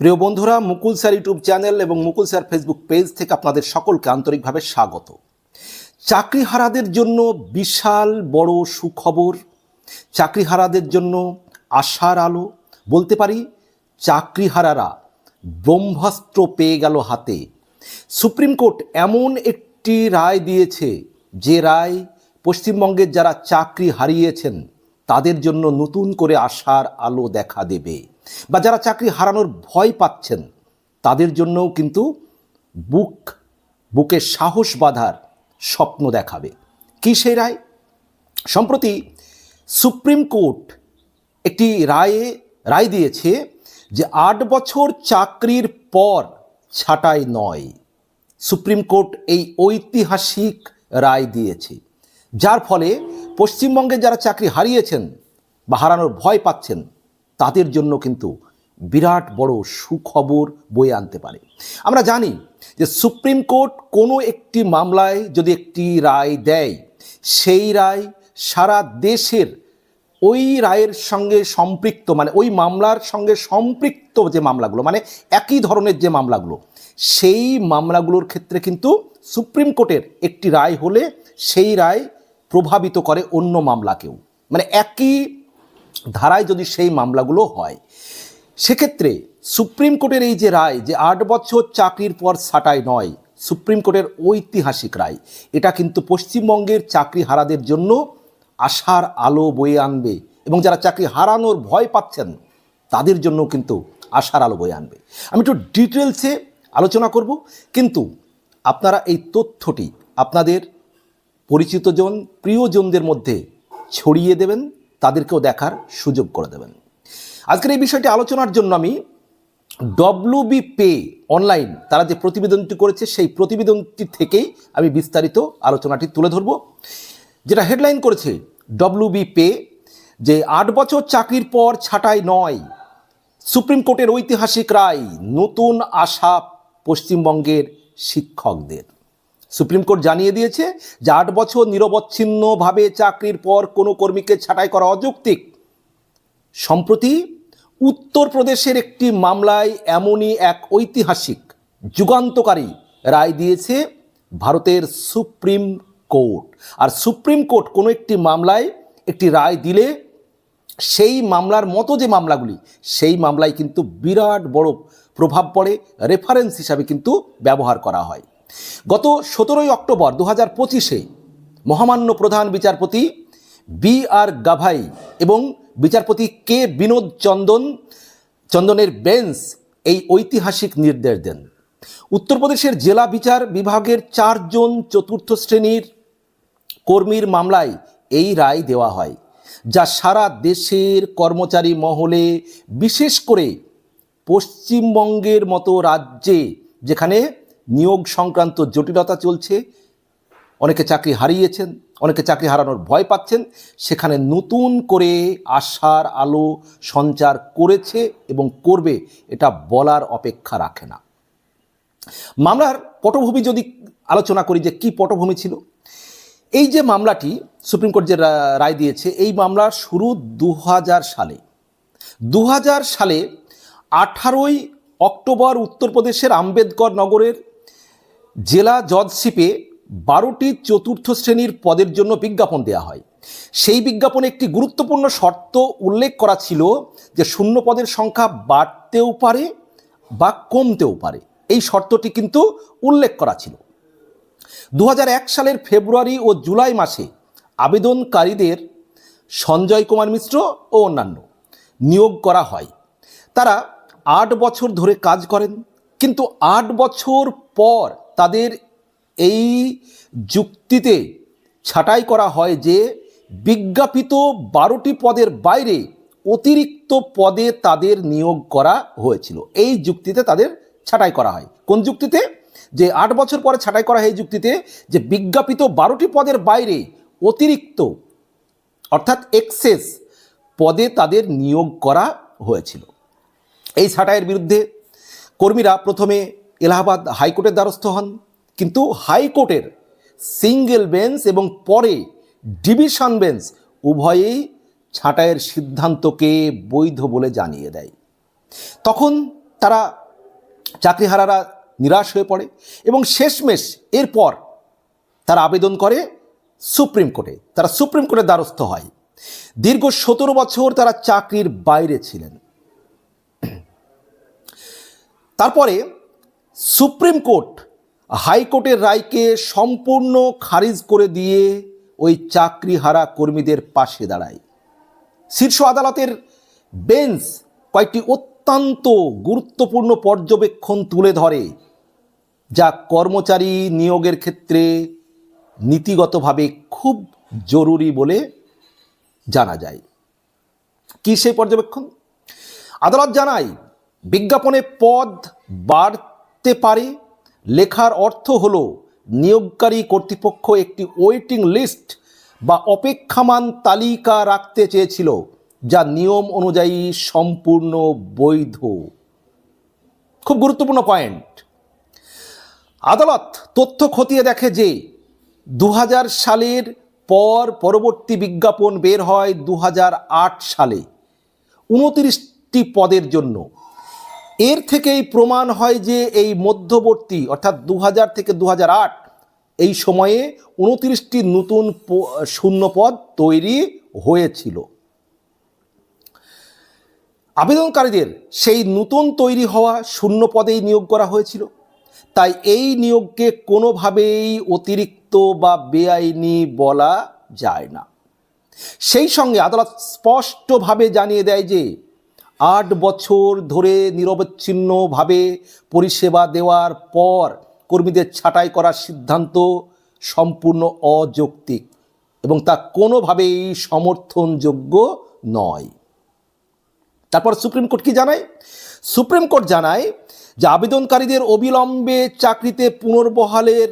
প্রিয় বন্ধুরা, মুকুল sir YouTube channel এবং মুকুল স্যার ফেসবুক পেজ থেকে আপনাদের সকলকে আন্তরিকভাবে স্বাগত। চাকরিহারাদের জন্য বিশাল বড় সুখবর, চাকরিহারাদের জন্য আশার আলো, বলতে পারি চাকরিহারারা ব্রহ্মাস্ত্র পেয়ে গেল হাতে। সুপ্রিম কোর্ট এমন একটি রায় দিয়েছে, যে রায় পশ্চিমবঙ্গের যারা চাকরি হারিয়েছেন তাদের জন্য নতুন করে আশার আলো দেখা দেবে। বা যারা চাকরি হারানোর ভয় পাচ্ছেন, তাদের জন্যও কিন্তু বুক, বুকে সাহস বাঁধার স্বপ্ন দেখাবে। কী সেই রায়? সম্প্রতি সুপ্রিম কোর্ট একটি রায়ে, রায় দিয়েছে যে আট বছর চাকরির পর ছাঁটাই নয়। সুপ্রিম কোর্ট এই ঐতিহাসিক রায় দিয়েছে। যার ফলে পশ্চিমবঙ্গে যারা চাকরি হারিয়েছেন বা হারানোর ভয় পাচ্ছেন, তাদের জন্য কিন্তু বিরাট বড় সুখবর বয়ে আনতে পারে। আমরা জানি যে সুপ্রিম কোর্ট কোনো একটি মামলায় যদি একটি রায় দেয়, সেই রায় সারা দেশের ওই রায়ের সঙ্গে সম্পৃক্ত মানে ওই মামলার সঙ্গে সম্পৃক্ত যে মামলাগুলো মানে একই ধরনের যে মামলাগুলো, সেই মামলাগুলোর ক্ষেত্রে কিন্তু সুপ্রিম কোর্টের একটি রায় হলে সেই রায় প্রভাবিত করে অন্য মামলাকেও। মানে একই ধারায় যদি সেই মামলাগুলো হয়, সেক্ষেত্রে সুপ্রিম কোর্টের এই যে রায় যে আট বছর চাকরির পর ছাঁটাই নয়, সুপ্রিম কোর্টের ঐতিহাসিক রায়, এটা কিন্তু পশ্চিমবঙ্গের চাকরি হারাদের জন্য আশার আলো বয়ে আনবে এবং যারা চাকরি হারানোর ভয় পাচ্ছেন, তাদের জন্য কিন্তু আশার আলো বয়ে আনবে। আমি একটু ডিটেলসে আলোচনা করব, কিন্তু আপনারা এই তথ্যটি আপনাদের পরিচিতজন, প্রিয়জনদের মধ্যে ছড়িয়ে দেবেন, তাদেরকেও দেখার সুযোগ করে দেবেন। আজকের এই বিষয়টি আলোচনার জন্য আমি ডব্লু ডব্লিউবি পে অনলাইন তারা যে প্রতিবেদনটি করেছে, সেই প্রতিবেদনটি থেকেই আমি বিস্তারিত আলোচনাটি তুলে ধরব। যেটা হেডলাইন করেছে ডব্লিউবি পে যে আট বছর চাকরির পর ছাঁটাই নয়, সুপ্রিম কোর্টের ঐতিহাসিক রায়, নতুন আশা পশ্চিমবঙ্গের শিক্ষকদের। সুপ্রিম কোর্ট জানিয়ে দিয়েছে যে আট বছর নিরবচ্ছিন্নভাবে চাকরির পর কোনো কর্মীকে ছাঁটাই করা অযৌক্তিক। সম্প্রতি উত্তরপ্রদেশের একটি মামলায় এমনই এক ঐতিহাসিক যুগান্তকারী রায় দিয়েছে ভারতের সুপ্রিম কোর্ট। আর সুপ্রিম কোর্ট কোনো একটি মামলায় একটি রায় দিলে সেই মামলার মতো যে মামলাগুলি, সেই মামলায় কিন্তু বিরাট বড় প্রভাব পড়ে রেফারেন্স হিসাবে কিন্তু ব্যবহার করা হয়। গত সতেরোই অক্টোবর দু হাজার পঁচিশে মহামান্য প্রধান বিচারপতি বি আর গাভাই এবং বিচারপতি কে বিনোদ চন্দন, চন্দনের বেঞ্চ এই ঐতিহাসিক নির্দেশ দেন। উত্তরপ্রদেশের জেলা বিচার বিভাগের চারজন চতুর্থ শ্রেণির কর্মীর মামলায় এই রায় দেওয়া হয়, যা সারা দেশের কর্মচারী মহলে বিশেষ করে পশ্চিমবঙ্গের মতো রাজ্যে, যেখানে নিয়োগ সংক্রান্ত জটিলতা চলছে। অনেকে চাকরি হারিয়েছেন, অনেকে চাকরি হারানোর ভয় পাচ্ছেন। সেখানে নতুন করে আশার আলো সঞ্চার করেছে এবং করবে এটা বলার অপেক্ষা রাখে না। মামলার পটভূমি যদি আলোচনা করি যে কি পটভূমি ছিল, এই যে মামলাটি সুপ্রিম কোর্ট যে রায় দিয়েছে, এই মামলার শুরু দু হাজার সালে। দু হাজার সালে আঠারোই অক্টোবর উত্তরপ্রদেশের আম্বেদকর নগরের জেলা জজশিপে বারোটি চতুর্থ শ্রেণির পদের জন্য বিজ্ঞাপন দেওয়া হয়। সেই বিজ্ঞাপনে একটি গুরুত্বপূর্ণ শর্ত উল্লেখ করা ছিল যে শূন্য পদের সংখ্যা বাড়তেও পারে বা কমতেও পারে। এই শর্তটি কিন্তু উল্লেখ করা ছিল। দু হাজার এক সালের ফেব্রুয়ারি ও জুলাই মাসে আবেদনকারীদের সঞ্জয় কুমার মিশ্র ও অন্যান্য নিয়োগ করা হয়। তারা আট বছর ধরে কাজ করেন, কিন্তু আট বছর পর তাদের এই যুক্তিতে ছাঁটাই করা হয় যে বিজ্ঞাপিত বারোটি পদের বাইরে অতিরিক্ত পদে তাদের নিয়োগ করা হয়েছিল। এই যুক্তিতে তাদের ছাঁটাই করা হয়। কোন যুক্তিতে? যে আট বছর পরে ছাঁটাই করা হয় এই যুক্তিতে যে বিজ্ঞাপিত বারোটি পদের বাইরে অতিরিক্ত, অর্থাৎ এক্সেস পদে তাদের নিয়োগ করা হয়েছিল। এই ছাঁটাইয়ের বিরুদ্ধে কর্মীরা প্রথমে এলাহাবাদ হাইকোর্টের দ্বারস্থ হন। কিন্তু হাইকোর্টের সিঙ্গেল বেঞ্চ এবং পরে ডিভিশন বেঞ্চ উভয়েই ছাঁটাইয়ের সিদ্ধান্তকে বৈধ বলে জানিয়ে দেয়। তখন তারা চাকরিহারারা নিরাশ হয়ে পড়ে এবং শেষমেশ এরপর তারা আবেদন করে সুপ্রিম কোর্টে। তারা সুপ্রিম কোর্টের দ্বারস্থ হয়। দীর্ঘ সতেরো বছর তারা চাকরির বাইরে ছিলেন। তারপরে সুপ্রিম কোর্ট হাইকোর্টের রায়কে সম্পূর্ণ খারিজ করে দিয়ে ওই চাকরিহারা কর্মীদের পাশে দাঁড়ায়। শীর্ষ আদালতের বেঞ্চ কয়েকটি অত্যন্ত গুরুত্বপূর্ণ পর্যবেক্ষণ তুলে ধরে, যা কর্মচারী নিয়োগের ক্ষেত্রে নীতিগতভাবে খুব জরুরি বলে জানা যায়। কি সেই পর্যবেক্ষণ? আদালত জানায়, বিজ্ঞাপনে পদ বাড়তে পারে, লেখার অর্থ হল নিয়োগকারী কর্তৃপক্ষ একটি ওয়েটিং লিস্ট বা অপেক্ষামান তালিকা রাখতে চেয়েছিল, যা নিয়ম অনুযায়ী সম্পূর্ণ বৈধ। খুব গুরুত্বপূর্ণ পয়েন্ট আদালত তথ্য খতিয়ে দেখে যে দু হাজার সালের পর পরবর্তী বিজ্ঞাপন বের হয় দু হাজার আট সালে উনত্রিশটি পদের জন্য। এর থেকেই প্রমাণ হয় যে এই মধ্যবর্তী, অর্থাৎ দু হাজার থেকে দু হাজার আট, এই সময়ে উনত্রিশটি নতুন প- শূন্য পদ তৈরি হয়েছিল। আবেদনকারীদের সেই নতুন তৈরি হওয়া শূন্য পদেই নিয়োগ করা হয়েছিল। তাই এই নিয়োগকে কোনোভাবেই অতিরিক্ত বা বেআইনি বলা যায় না। সেই সঙ্গে আদালত স্পষ্টভাবে জানিয়ে দেয় যে আট বছর ধরে নিরবচ্ছিন্নভাবে পরিষেবা দেওয়ার পর কর্মীদের ছাঁটাই করার সিদ্ধান্ত সম্পূর্ণ অযৌক্তিক এবং তা কোনোভাবেই সমর্থনযোগ্য নয়। তারপর সুপ্রিম কোর্ট কি জানায়? সুপ্রিম কোর্ট জানায় যে আবেদনকারীদের অবিলম্বে চাকরিতে পুনর্বহালের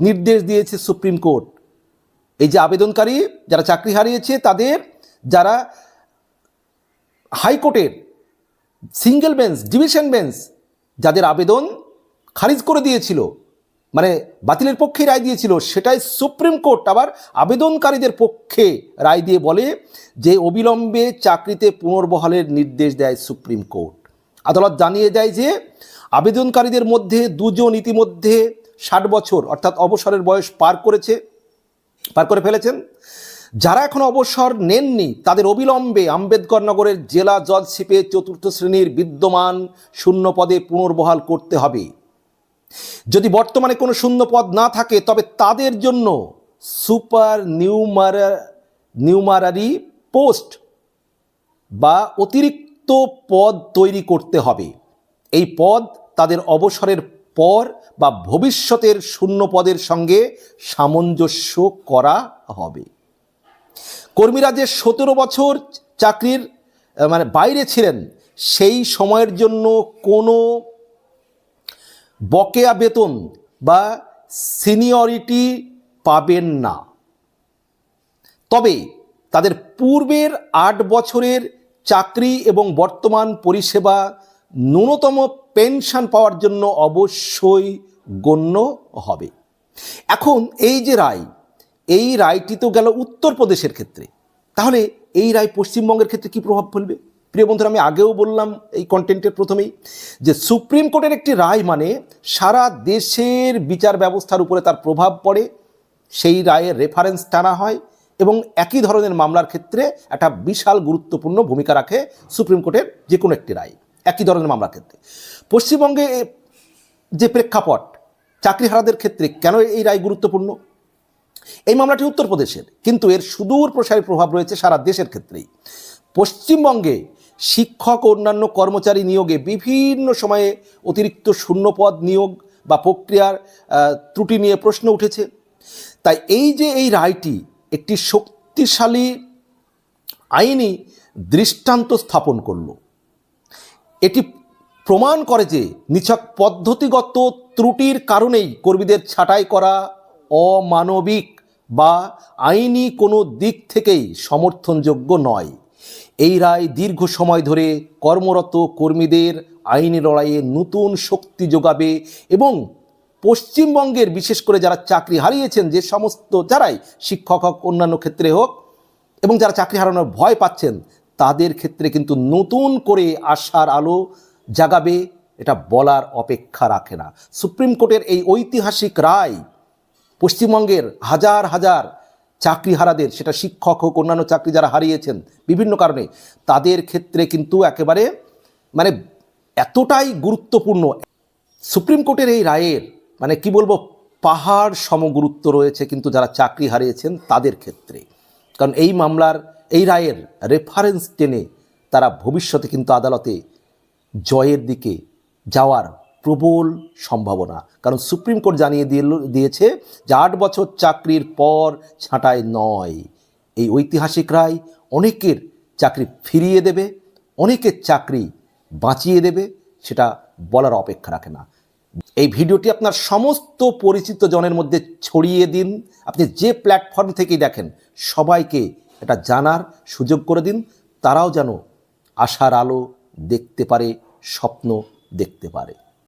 নির্দেশ দিয়েছে সুপ্রিম কোর্ট। এই যে আবেদনকারী যারা চাকরি হারিয়েছে তাদের, যারা হাইকোর্টের সিঙ্গেল বেঞ্চ, ডিভিশন বেঞ্চ যাদের আবেদন খারিজ করে দিয়েছিল মানে বাতিলের পক্ষে রায় দিয়েছিল, সেটাই সুপ্রিম কোর্ট আবার আবেদনকারীদের পক্ষে রায় দিয়ে বলে যে অবিলম্বে চাকরিতে পুনর্বহালের নির্দেশ দেয় সুপ্রিম কোর্ট। আদালত জানিয়ে দেয় যে আবেদনকারীদের মধ্যে দুজন ইতিমধ্যে ষাট বছর অর্থাৎ অবসরের বয়স পার করেছে, পার করে ফেলেছেন। যারা এখন অবসর নেননি, তাদের অবিলম্বে আম্বেদকর নগরের জেলা জজশিপে চতুর্থ শ্রেণির বিদ্যমান শূন্য পদে পুনর্বহাল করতে হবে। যদি বর্তমানে কোনো শূন্য পদ না থাকে, তবে তাদের জন্য সুপার নিউমারা, নিউমারারি পোস্ট বা অতিরিক্ত পদ তৈরি করতে হবে। এই পদ তাদের অবসরের পর বা ভবিষ্যতের শূন্য পদের সঙ্গে সামঞ্জস্য করা হবে। কর্মীরা যে সতেরো বছর চাকরির মানে বাইরে ছিলেন, সেই সময়ের জন্য কোনো বকেয়া বেতন বা সিনিয়রিটি পাবেন না। তবে তাদের পূর্বের আট বছরের চাকরি এবং বর্তমান পরিষেবা ন্যূনতম পেনশন পাওয়ার জন্য অবশ্যই গণ্য হবে। এখন এই যে রায় এই রায়টি তো গেল উত্তরপ্রদেশের ক্ষেত্রে। তাহলে এই রায় পশ্চিমবঙ্গের ক্ষেত্রে কি প্রভাব ফেলবে? প্রিয় বন্ধুরা, আমি আগেও বললাম এই কন্টেন্টের প্রথমেই যে সুপ্রিম কোর্টের একটি রায় মানে সারা দেশের বিচার ব্যবস্থার উপরে তার প্রভাব পড়ে, সেই রায়ের রেফারেন্স টানা হয় এবং একই ধরনের মামলার ক্ষেত্রে একটা বিশাল গুরুত্বপূর্ণ ভূমিকা রাখে সুপ্রিম কোর্টের যে কোনো একটি রায়, একই ধরনের মামলার ক্ষেত্রে। পশ্চিমবঙ্গে যে প্রেক্ষাপট, চাকরিহারাদের ক্ষেত্রে কেন এই রায় গুরুত্বপূর্ণ? এই মামলাটি উত্তরপ্রদেশের, কিন্তু এর সুদূর প্রসারী প্রভাব রয়েছে সারা দেশের ক্ষেত্রেই। পশ্চিমবঙ্গে শিক্ষক ও অন্যান্য কর্মচারী নিয়োগে বিভিন্ন সময়ে অতিরিক্ত শূন্যপদ নিয়োগ বা প্রক্রিয়ার ত্রুটি নিয়ে প্রশ্ন উঠেছে। তাই এই যে এই রায়টি একটি শক্তিশালী আইনি দৃষ্টান্ত স্থাপন করল, এটি প্রমাণ করে যে নিছক পদ্ধতিগত ত্রুটির কারণেই কর্মীদের ছাঁটাই করা অমানবিক বা আইনি কোনো দিক থেকেই সমর্থনযোগ্য নয়। এই রায় দীর্ঘ সময় ধরে কর্মরত কর্মীদের আইনি লড়াইয়ে নতুন শক্তি যোগাবে এবং পশ্চিমবঙ্গের বিশেষ করে যারা চাকরি হারিয়েছেন যে সমস্ত যারাই শিক্ষক হোক, অন্যান্য ক্ষেত্রে হোক, এবং যারা চাকরি হারানোর ভয় পাচ্ছেন, তাদের ক্ষেত্রে কিন্তু নতুন করে আশার আলো জাগাবে, এটা বলার অপেক্ষা রাখে না। সুপ্রিম কোর্টের এই ঐতিহাসিক রায় পশ্চিমবঙ্গের হাজার হাজার চাকরিহারাদের, সেটা শিক্ষক হোক, অন্যান্য চাকরি যারা হারিয়েছেন বিভিন্ন কারণে, তাদের ক্ষেত্রে কিন্তু একেবারে মানে এতটাই গুরুত্বপূর্ণ। সুপ্রিম কোর্টের এই রায়ের মানে কি বলব, পাহাড় সমগুরুত্ব রয়েছে কিন্তু যারা চাকরি হারিয়েছেন তাদের ক্ষেত্রে। কারণ এই মামলার, এই রায়ের রেফারেন্স টেনে তারা ভবিষ্যতে কিন্তু আদালতে জয়ের দিকে যাওয়ার প্রবল সম্ভাবনা। কারণ সুপ্রিম কোর্ট জানিয়ে দিয়েছে যে আট বছর চাকরির পর ছাঁটাই নয়। এই ঐতিহাসিক রায় অনেকের চাকরি ফিরিয়ে দেবে, অনেকের চাকরি বাঁচিয়ে দেবে, সেটা বলার অপেক্ষা রাখে না। এই ভিডিওটি আপনার সমস্ত পরিচিত জনের মধ্যে ছড়িয়ে দিন। আপনি যে প্ল্যাটফর্ম থেকেই দেখেন, সবাইকে এটা জানার সুযোগ করে দিন। তারাও যেন আশার আলো দেখতে পারে, স্বপ্ন দেখতে পারে।